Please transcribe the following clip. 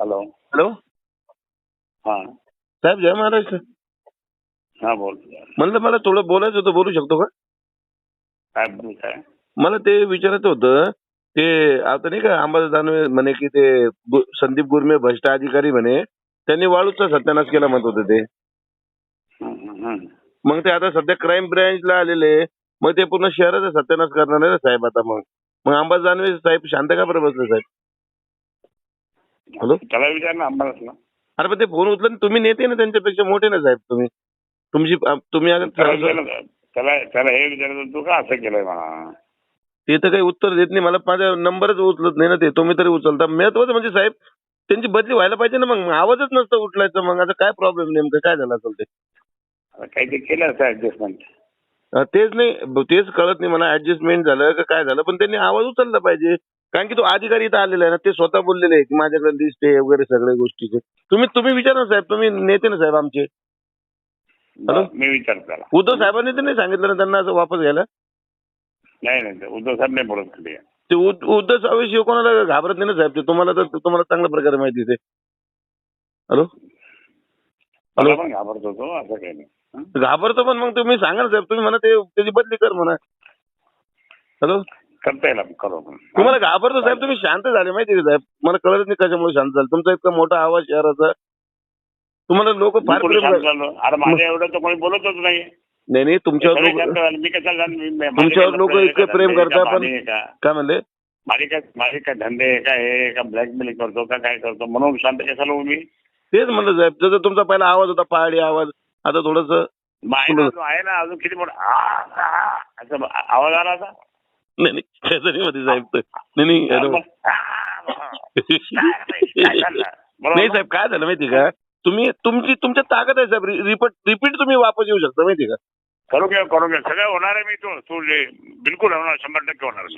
Hello hello हा. साहेब जय महाराष्ट्र. हा बोल. म्हणलं मला थोडं बोलायचं होतं बोलू शकतो का? काय बोल काय? मला ते विचारायचं होतं ते आता नाही का अंबादास दानवे म्हणे की ते गु- संदीप गुरमे भ्रष्ट अधिकारी म्हणे त्यांनी वाळूचा सत्यानाश केला म्हणत होते ते. हं, हं, हं. मग ते आता सध्या क्राईम ब्रँचला आलेले मग ते पूर्ण शहराचा सत्यानाश करणार आहे ना साहेब आता मग? मग अंबादास दानवे साहेब शांत का बरं बसले साहेब? हॅलो? त्याला विचार ना अंबादासला अरे पण ते फोन उचलून तुम्ही नेते ना त्यांच्यापेक्षा मोठे ना साहेब तुम्ही. तुमची तुम्ही त्याला हे विचारत तू का असं केलंय मला ते तर काही उत्तर देत नाही. मला माझा नंबरच उचलत नाही ना ते. तुम्ही तरी उचलता. महत्वाचं म्हणजे साहेब त्यांची बदली व्हायला पाहिजे ना मग. आवाजच नसतं उठलायचं मग. आता काय प्रॉब्लेम नेमकं? काय झालं असेल ते? आता काहीतरी केलं असं ऍडजस्टमेंट अं, तेच नाही. ब- तेच कळत नाही. मला ऍडजस्टमेंट झालं का काय झालं? पण त्यांनी आवाज उचलला पाहिजे. कारण की तो अधिकारी इथं आलेला आहे ना ते स्वतः बोललेले आहे की माझ्याकडे लिस्ट आहे वगैरे सगळ्या गोष्टीचे. तुम्ही तुम्ही विचारा ना साहेब तुम्ही नेते ना साहेब आमचे. हॅलो? मी विचार उद्धव साहेबांनी तर नाही सांगितलं ना त्यांना असं वापस घ्यायला? नाही नाही उद्धव साहेब नाही बोलत ते उद- उद्धव साहेब कोणाला घाबरत नाही ना साहेब? ते तुम्हाला तर तुम्हाला चांगल्या प्रकारे माहिती आहे ते. हॅलो मला हॅलो पण घाबरतो तो असं काही नाही. हं? घाबरतो पण मग तुम्ही सांगा ना साहेब तुम्ही म्हणा ते त्याची बदली कर म्हणा. हॅलो करता येईल आपण. तुम्हाला घाबरतो साहेब तुम्ही शांत झाले माहिती का साहेब? मला कळत नाही कशामुळे शांत झालं. तुमचा इतका मोठा आवाज शहराचा. तुम्हाला लोक फार कुठे प्रेम शांत करतात. झालो? अरे माझ्या एवढं तर कोणी बोलतच नाही. नाही नाही तुमच्यावर सगळे लोक झाले. मी कशाला जाण- मी- माझे तुमच्यावर काय लोकं इतके? प्रेम धंदे करतात का? पण- भांडे का? काय म्हणले? माझे काय माझे काय धंदे आहे का? हे का? ब्लॅकमेल करतो का? काय करतो? म्हणून शांत कशाला मी? तेच म्हणलं साहेब. जसं तुमचा पहिला आवाज होता पहाडी आवाज आता थोडस मग आहे ना अजून आहे ना अजून किती मोठा आ, आ, असं आवाज आला आता नाही नाही साहेब तर. नाही नाही नाही? साहेब काय झालं माहिती का? तुम्ही तुमची तुमच्या ताकद आहे साहेब. रिपीट रिपीट तुम्ही वापस येऊ शकता माहिती का? करू घ्या करू घ्या सगळं होणार आहे मी तू तू जे- बिलकुल होणार शंभर टक्के होणार मी.